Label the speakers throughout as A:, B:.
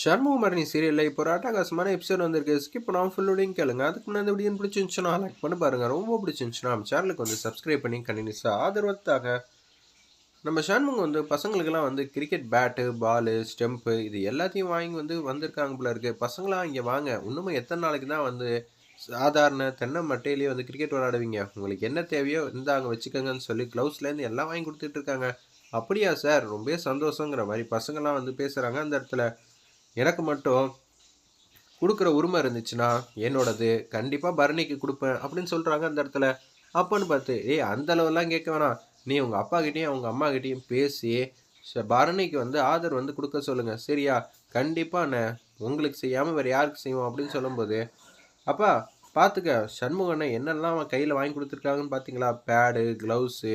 A: ஷண்முகமரணி சீரியலில் இப்போ ஒரு அட்டகாசமான எபிசோட் வந்திருக்கு. ஸ்கிப் பண்ணாமல் ஃபுல்லோடையும் கேளுங்க. அதுக்கு முன்னாடி வீடியோ பிடிச்சிருந்துச்சுன்னா லைக் பண்ணி பாருங்க. ரொம்ப பிடிச்சிருந்துச்சுன்னா நம்ம சேனலுக்கு வந்து சப்ஸ்கிரைப் பண்ணி கண்டினியூஸாக ஆதரவத்தாக நம்ம ஷண்முகம் வந்து பசங்களுக்கெல்லாம் வந்து கிரிக்கெட் பேட்டு பாலு ஸ்டெம்ப்பு இது எல்லாத்தையும் வாங்கி வந்து வந்திருக்காங்க போல இருக்குது பசங்களாம் இங்கே வாங்க. இன்னுமே எத்தனை நாளைக்கு தான் வந்து சாதாரண தென்னை மட்டையிலேயே வந்து கிரிக்கெட் விளையாடுவீங்க? உங்களுக்கு என்ன தேவையோ இந்தாங்க வச்சுக்கோங்கன்னு சொல்லி க்ளவுஸ்லேருந்து எல்லாம் வாங்கி கொடுத்துட்டு இருக்காங்க. அப்படியா சார் ரொம்ப சந்தோஷங்கிற மாதிரி பசங்கள்லாம் வந்து பேசுகிறாங்க அந்த இடத்துல. எனக்கு மட்டும் கொடுக்குற உரிமை இருந்துச்சுன்னா என்னோடது கண்டிப்பாக பரணிக்கு கொடுப்பேன் அப்படின்னு சொல்கிறாங்க அந்த இடத்துல. அப்பன்னு பார்த்து ஏய் அந்த அளவுலாம் கேட்க வேணாம். நீ உங்கள் அப்பாக்கிட்டேயும் அவங்க அம்மாக்கிட்டேயும் பேசி ச- பரணிக்கு வந்து ஆதரவு வந்து கொடுக்க சொல்லுங்கள் சரியா? கண்டிப்பாக உங்களுக்கு செய்யாமல் வேறு யாருக்கு செய்வோம்? அப்படின்னு சொல்லும்போது அப்பா பார்த்துக்க சண்முகண்ணை என்னெல்லாம் அவன் கையில் வாங்கி கொடுத்துருக்காங்கன்னு பார்த்தீங்களா பேடு க்ளவுஸு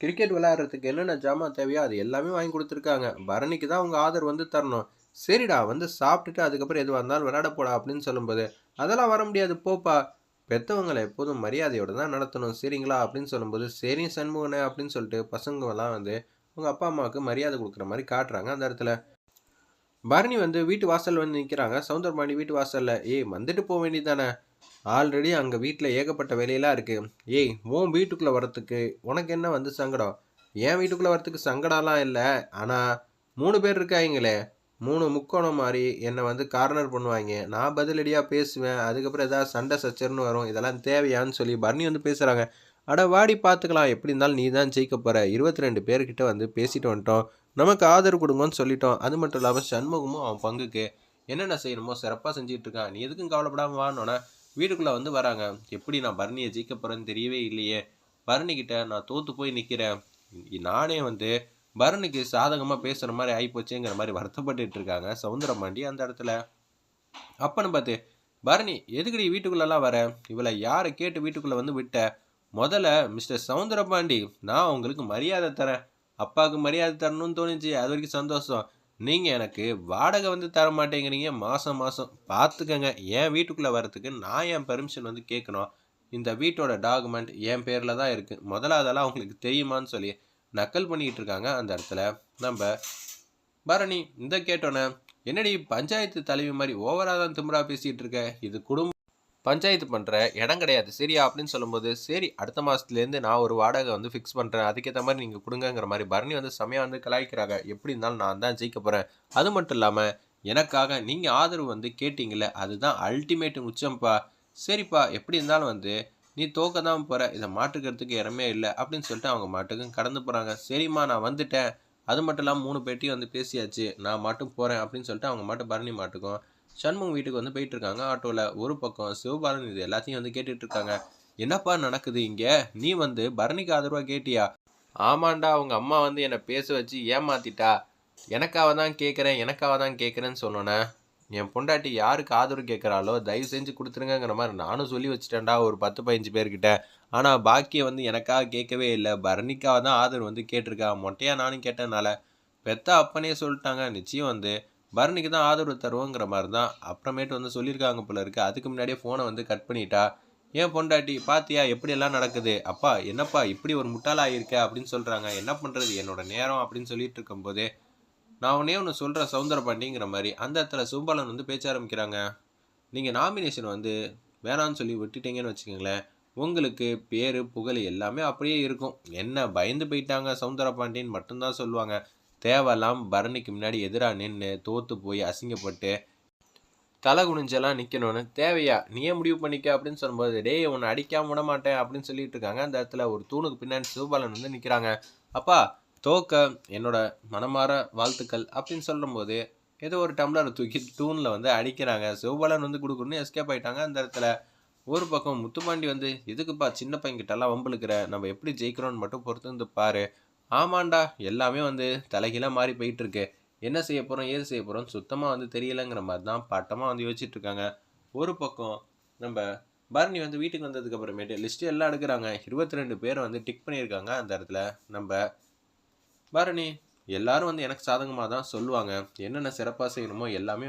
A: கிரிக்கெட் விளையாடுறதுக்கு என்னென்ன ஜாமான் தேவையோ அது எல்லாமே வாங்கி கொடுத்துருக்காங்க. பரணிக்கு தான் அவங்க ஆதரவு வந்து தரணும். சரிடா வந்து சாப்பிட்டுட்டு அதுக்கப்புறம் எதுவாக இருந்தாலும் விளையாட போடா அப்படின்னு சொல்லும்போது அதெல்லாம் வர முடியாது போப்பா. பெற்றவங்களை எப்போதும் மரியாதையோடு தான் நடத்தணும் சரிங்களா? அப்படின்னு சொல்லும்போது சரி சண்முகனே அப்படின்னு சொல்லிட்டு பசங்கெல்லாம் வந்து அவங்க அப்பா அம்மாவுக்கு மரியாதை கொடுக்குற மாதிரி காட்டுறாங்க அந்த இடத்துல. பரணி வந்து வீட்டு வாசல் வந்து நிற்கிறாங்க சவுந்தரபாண்டி வீட்டு வாசலில் ஏய் வந்துட்டு போக வேண்டியதானே ஆல்ரெடி அங்கே வீட்டில் ஏகப்பட்ட வேலையெல்லாம் இருக்குது ஏய் உன் வீட்டுக்குள்ளே வரத்துக்கு உனக்கு என்ன வந்து சங்கடம்? என் வீட்டுக்குள்ளே வரத்துக்கு சங்கடம்லாம் இல்லை. ஆனால் மூணு பேர் இருக்காங்களே மூணு முக்கோணம் மாதிரி என்னை வந்து கார்னர் பண்ணுவாங்க. நான் பதிலடியாக பேசுவேன். அதுக்கப்புறம் ஏதாவது சண்டை சச்சர்னு வரும். இதெல்லாம் தேவையான்னு சொல்லி பர்னி வந்து பேசுகிறாங்க அட வாடி பார்த்துக்கலாம் எப்படி இருந்தாலும் நீ தான் ஜெயிக்க போகிற இருபத்தி ரெண்டு பேர்கிட்ட வந்து பேசிட்டு வந்துட்டோம். நமக்கு ஆதரவு கொடுங்கன்னு சொல்லிட்டோம். அது மட்டும் இல்லாமல் சண்முகமும் அவன் பங்குக்கு என்னென்ன செய்யணுமோ சிறப்பாக செஞ்சுட்டு இருக்கான். நீ எதுக்கும் கவலைப்படாமல் வானோன்னா வீட்டுக்குள்ளே வந்து வராங்க. எப்படி நான் பரணியை ஜெயிக்க போகிறேன்னு தெரியவே இல்லையே. பரணிக்கிட்ட நான் தோற்று போய் நிற்கிறேன் நானே வந்து வருணுக்கு சாதகமாக பேசுகிற மாதிரி ஆகிப்போச்சேங்கிற மாதிரி வருத்தப்பட்டுட்டு இருக்காங்க சவுந்தரமாண்டி அந்த இடத்துல. அப்பன்னு பார்த்து பரணி எதுக்குடி வீட்டுக்குள்ளெல்லாம் வர? இவளை யாரை கேட்டு வீட்டுக்குள்ளே வந்து விட்ட? முதல்ல மிஸ்டர் சவுந்தரபாண்டி நான் உங்களுக்கு மரியாதை தரேன். அப்பாவுக்கு மரியாதை தரணும்னு தோணுச்சு. அது வரைக்கும் சந்தோஷம். நீங்கள் எனக்கு வாடகை வந்து தர மாட்டேங்கிறீங்க மாதம் மாதம் பார்த்துக்கங்க என் வீட்டுக்குள்ளே வரத்துக்கு நான் என் பெர்மிஷன் வந்து கேட்கணும். இந்த வீட்டோட டாக்குமெண்ட் என் பேரில் தான் இருக்குது முதல்ல அதெல்லாம் உங்களுக்கு தெரியுமான்னு சொல்லி நக்கல் பண்ணிக்கிட்டு இருக்காங்க அந்த இடத்துல. நம்ம பரணி இந்த கேட்டோன்னே என்னடி பஞ்சாயத்து தலைவி மாதிரி ஓவராக தான் திமுறா பேசிகிட்டு இருக்க இது குடும்ப பஞ்சாயத்து பண்ணுற இடம் கிடையாது. சரியா? அப்படின்னு சொல்லும்போது சரி அடுத்த மாதத்துலேருந்து நான் ஒரு வாடகை வந்து ஃபிக்ஸ் பண்ணுறேன் அதுக்கேற்ற மாதிரி நீங்கள் கொடுங்கங்கிற மாதிரி பரணி வந்து செமையாக வந்து கலாய்க்கிறாங்க. எப்படி இருந்தாலும் நான் தான் ஜெயிக்க போகிறேன் அது மட்டும் இல்லாமல் எனக்காக நீங்கள் ஆதரவு வந்து கேட்டிங்கள அதுதான் அல்டிமேட் உச்சம்ப்பா சரிப்பா எப்படி இருந்தாலும் வந்து நீ தோக்க தான் போகிற இதை மாட்டுக்கிறதுக்கு இடமே இல்லை அப்படின்னு சொல்லிட்டு அவங்க மாட்டுக்கும் கடந்து போகிறாங்க சரிம்மா நான் வந்துட்டேன். அது மட்டும் இல்லாமல் மூணு பேட்டியும் வந்து பேசியாச்சு. நான் மட்டும் போகிறேன் அப்படின்னு சொல்லிட்டு அவங்க மாட்டு பரணி மாட்டுக்கும். சண்முகம் வீட்டுக்கு வந்து போயிட்டு இருக்காங்க ஆட்டோவில் ஒரு பக்கம் சிவபாலன் இது எல்லாத்தையும் வந்து கேட்டுட்டு இருக்காங்க. என்னப்பா நடக்குது இங்கே? நீ வந்து பரணிக்கு ஆதரவாக கேட்டியா? ஆமாண்டா அவங்க அம்மா வந்து என்னை பேச வச்சு ஏமாத்திட்டா. எனக்காக தான் கேட்குறேன் எனக்காக தான் கேட்குறேன்னு சொன்னோன்னே என் பொண்டாட்டி யாருக்கு ஆதரவு கேட்குறாளோ தயவு செஞ்சு கொடுத்துருங்கிற மாதிரி நானும் சொல்லி வச்சுட்டேன்டா ஒரு பத்து பதினஞ்சு பேர்கிட்ட. ஆனால் பாக்கியை வந்து எனக்காக கேட்கவே இல்லை. பரணிக்காக தான் ஆதரவு வந்து கேட்டிருக்கா. மொட்டையாக நானும் கேட்டனால பெத்த அப்பனே சொல்லிட்டாங்க. நிச்சயம் வந்து பரணிக்கு தான் ஆதரவு தருவோங்கிற மாதிரி தான் அப்புறமேட்டு வந்து சொல்லியிருக்காங்க போல இருக்கு. அதுக்கு முன்னாடியே ஃபோனை வந்து கட் பண்ணிட்டா. ஏன் பொண்டாட்டி பாத்தியா? எப்படி எல்லாம் நடக்குது? அப்பா என்னப்பா இப்படி ஒரு முட்டாளாயிருக்க? அப்படின்னு சொல்கிறாங்க என்ன பண்ணுறது என்னோட நேரம் அப்படின்னு சொல்லிட்டு இருக்கும்போதே நான் உன்னே ஒன்று சொல்கிறேன் சவுந்தரபாண்டிங்கிற மாதிரி. அந்த இடத்துல சுபாலன் வந்து பேச்ச ஆரம்பிக்கிறாங்க. நீங்கள் நாமினேஷன் வந்து வேணான்னு சொல்லி விட்டுட்டீங்கன்னு வச்சுக்கோங்களேன். உங்களுக்கு பேர் புகழ் எல்லாமே அப்படியே இருக்கும். என்ன பயந்து போயிட்டாங்க சவுந்தரபாண்டின்னு மட்டும்தான் சொல்லுவாங்க. தேவலாம் பரணிக்கு முன்னாடி எதிராக நின்று தோற்று போய் அசிங்கப்பட்டு தலை குனிஞ்செல்லாம் நிற்கணும்னு தேவையா? நீயே முடிவு பண்ணிக்க அப்படின்னு சொல்லும்போது டேய் உன்னை அடிக்காம விட மாட்டேன் அப்படின்னு சொல்லிட்டு இருக்காங்க. அந்த இடத்துல ஒரு தூணுக்கு பின்னாடி சிவபாலன் வந்து நிற்கிறாங்க அப்பா தோக்க என்னோட மனமாற வாழ்த்துக்கள் அப்படின்னு சொல்லும்போது ஏதோ ஒரு டம்ளரை தூக்கி தூணில் வந்து அடிக்கிறாங்க. சிவபாலன் வந்து கொடுக்கணும்னு எஸ்கேப் ஆகிட்டாங்க அந்த இடத்துல ஒரு பக்கம் முத்துமாண்டி வந்து எதுக்குப்பா சின்ன பையன்கிட்டலாம் வம்பளுக்கிற நம்ம எப்படி ஜெயிக்கிறோன்னு மட்டும் பொறுத்து வந்து பாரு. ஆமாண்டா எல்லாமே வந்து தலைகீழாக மாறி போயிட்டு இருக்கு என்ன செய்ய போகிறோம் ஏது செய்ய போகிறோம் சுத்தமாக வந்து தெரியலைங்கிற மாதிரி தான் பட்டமாக வந்து யோசிச்சுட்டு இருக்காங்க ஒரு பக்கம் நம்ம பரணி வந்து வீட்டுக்கு வந்ததுக்கு அப்புறமேட்டு லிஸ்ட்டு எல்லாம் எடுக்கிறாங்க. இருபத்தி ரெண்டு பேரை வந்து டிக் பண்ணியிருக்காங்க. அந்த இடத்துல நம்ம பரணி எல்லாரும் வந்து எனக்கு சாதகமாக தான் சொல்லுவாங்க. என்னென்ன சிறப்பாக செய்யணுமோ எல்லாமே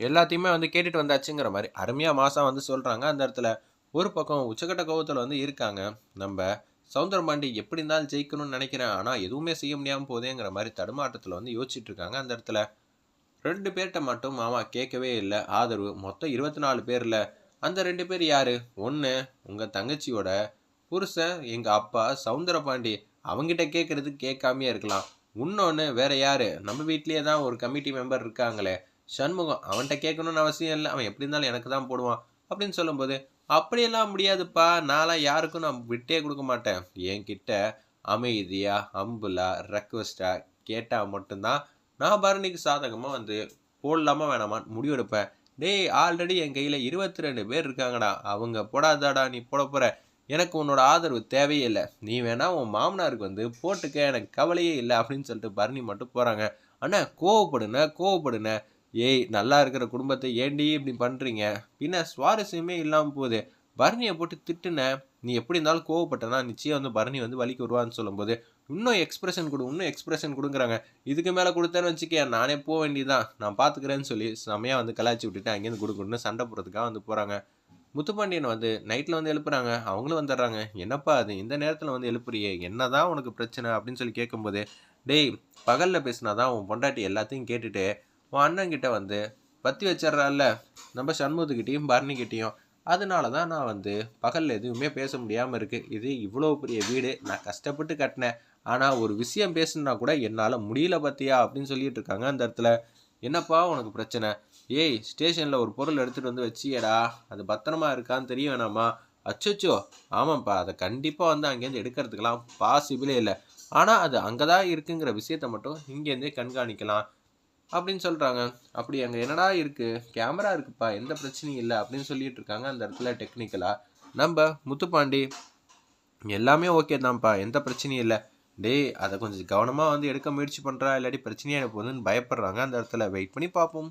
A: எல்லாத்தையுமே வந்து கேட்டுட்டு வந்தாச்சுங்கிற மாதிரி அருமையாக மாதம் வந்து சொல்கிறாங்க அந்த இடத்துல ஒரு பக்கம் உச்சக்கட்ட கோவத்தில் வந்து இருக்காங்க. நம்ம சவுந்தரபாண்டி எப்படி இருந்தாலும் ஜெயிக்கணும்னு நினைக்கிறேன். ஆனால் எதுவுமே செய்ய முடியாமல் போதேங்கிற மாதிரி தடுமாற்றத்தில் வந்து யோசிச்சுட்டு இருக்காங்க. அந்த இடத்துல ரெண்டு பேர்கிட்ட மட்டும் மாமா கேட்கவே இல்லை. ஆதரவு. மொத்தம் இருபத்தி நாலு பேரில் அந்த ரெண்டு பேர் யார்? ஒன்று உங்கள் தங்கச்சியோட புருஷன் எங்கள் அப்பா சவுந்தரபாண்டி அவங்ககிட்ட கேட்குறது கேட்காமையே இருக்கலாம். இன்னொன்று வேற யார்? நம்ம வீட்லேயே தான் ஒரு கமிட்டி மெம்பர் இருக்காங்களே. சண்முகம் அவன்கிட்ட கேட்கணும்னு அவசியம் இல்லை. அவன் எப்படி இருந்தாலும் எனக்கு தான் போடுவான். அப்படின்னு சொல்லும்போது அப்படியெல்லாம் முடியாதுப்பா. நான்லாம் யாருக்கும் நான் விட்டே கொடுக்க மாட்டேன். என்கிட்ட அமைதியாக அம்புலா ரெக்வஸ்டா கேட்டால் மட்டும்தான் நான் பரணிக்கு சாதகமாக வந்து போடலாமா வேணாமான்னு முடிவெடுப்பேன். டேய் ஆல்ரெடி என் கையில் இருபத்தி ரெண்டு பேர் இருக்காங்கடா. அவங்க போடாதாடா நீ போட போகிற எனக்கு உன்னோட ஆதரவு தேவையே இல்லை. நீ வேணா உன் மாமனாருக்கு வந்து போட்டுக்க எனக்கு கவலையே இல்லை அப்படின்னு சொல்லிட்டு பரணி மட்டும் போகிறாங்க அண்ணா கோவப்படுன கோவப்படுன. ஏய் நல்லா இருக்கிற குடும்பத்தை ஏண்டி இப்படி பண்ணுறீங்க பின்ன சுவாரஸ்யமே இல்லாமல் போகுது. பரணியை போட்டு திட்டுன. நீ எப்படி இருந்தாலும் கோவப்பட்டனா நிச்சயம் வந்து பரணி வந்து வலிக்கு வருவான்னு சொல்லும்போது இன்னும் எக்ஸ்பிரஷன் கொடு இன்னும் எக்ஸ்பிரஷன் கொடுக்குறாங்க இதுக்கு மேலே கொடுத்தேன்னு வச்சுக்க நானே போக வேண்டியதான் நான் பார்த்துக்கிறேன்னு சொல்லி செமையாக வந்து கலாச்சி விட்டுட்டு அங்கேருந்து கொடுக்கணும்னு சண்டை போடுறதுக்காக வந்து போகிறாங்க முத்துப்பாண்டியன் வந்து நைட்டில் வந்து எழுப்புறாங்க. அவங்களும் வந்துடுறாங்க. என்னப்பா அது? இந்த நேரத்தில் வந்து எழுப்புறியே? என்னதான் உனக்கு பிரச்சனை? அப்படின்னு சொல்லி கேட்கும்போது டேய் பகலில் பேசினாதான் உன் பொண்டாட்டி எல்லாத்தையும் கேட்டுட்டு உன் அண்ணன்கிட்ட வந்து பற்றி வச்சிட்றால நம்ம சண்முகத்துக்கிட்டேயும் பரணிக்கிட்டேயும். அதனால தான் நான் வந்து பகலில் எதுவுமே பேச முடியாமல் இருக்குது இது இவ்வளோ பெரிய வீடு. நான் கஷ்டப்பட்டு கட்டினேன். ஆனால் ஒரு விஷயம் பேசுனா கூட என்னால் முடியல பார்த்தியா அப்படின்னு சொல்லிட்டு இருக்காங்க அந்த இடத்துல. என்னப்பா உனக்கு பிரச்சனை? ஏய் ஸ்டேஷனில் ஒரு பொருள் எடுத்துகிட்டு வந்து வச்சியடா. அது பத்திரமா இருக்கான்னு தெரிய வேணாமா? அச்சோ ஆமாம்ப்பா அதை கண்டிப்பாக வந்து அங்கேருந்து எடுக்கிறதுக்கெலாம் பாசிபிளே இல்லை. ஆனால் அது அங்கே தான் இருக்குங்கிற விஷயத்த மட்டும் இங்கேருந்தே கண்காணிக்கலாம் அப்படின்னு சொல்கிறாங்க அப்படி அங்கே என்னடா இருக்குது கேமரா இருக்குப்பா எந்த பிரச்சனையும் இல்லை அப்படின்னு சொல்லிட்டு இருக்காங்க அந்த இடத்துல டெக்னிக்கலாக நம்ம முத்துப்பாண்டி எல்லாமே ஓகே தான்ப்பா எந்த பிரச்சனையும் இல்லை. டேய் அதை கொஞ்சம் கவனமாக வந்து எடுக்க முயற்சி பண்ணுறா இல்லாட்டி பிரச்சனையாக போகுதுன்னு பயப்படுறாங்க அந்த இடத்துல. வெயிட் பண்ணி பார்ப்போம்.